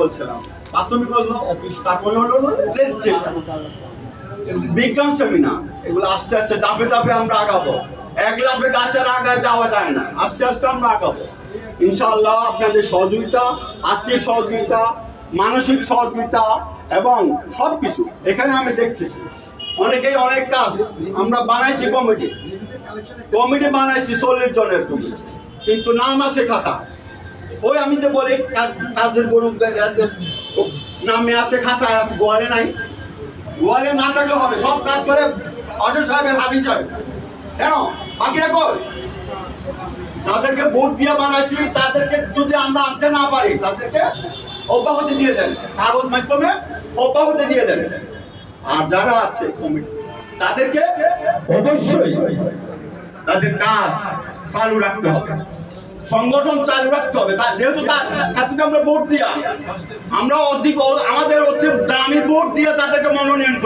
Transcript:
বলছিলাম। প্রাথমিক হলো অফিস, তারপরে হলো বিজ্ঞান সেমিনার, এগুলো আস্তে আস্তে, ধাপে ধাপে আমরা আগাবো। এক গাছের আগায় যাওয়া যায় না, আস্তে আস্তে আমরা আগাবো। আপনাদের সহযোগিতা আর্থিক সহযোগিতা, মানসিক সহযোগিতা এবং সবকিছু এখানে আমি দেখতেছি। অনেকেই অনেক কাজ আমরা বানাইছি কমিটি। কমিটি বানাইছি চল্লিশ জনের কিন্তু নাম আছে খাতা। ওই আমি যে বলি কাজের গরু নামে আছে, খাতায় আছে, গোয়ালে নাই। গোয়ালে না থাকলে হবে, সব কাজ করে অশোক সাহেবের হাবিজ সাহেব। কেন? বাকিরা কই? তাদেরকে ভোট দিয়ে বানাইছি, তাদেরকে যদি আমরা আনতে না পারি, তাদেরকে অব্যাহতি দিয়ে দেন। কাগজ মাধ্যমে অব্যাহতি দিয়ে দেন। আর যারা আছে, কমিটি, তাদেরকে অবশ্যই তাদের কাজ চালু রাখতে হবে। সংগঠন চালু রাখতে হবে। তা যেহেতু তার কাছে আমরা ভোট দিয়া। আমরা অধিক আমাদের অধিক দামি ভোট দিয়ে তাদেরকে মনোনয়ন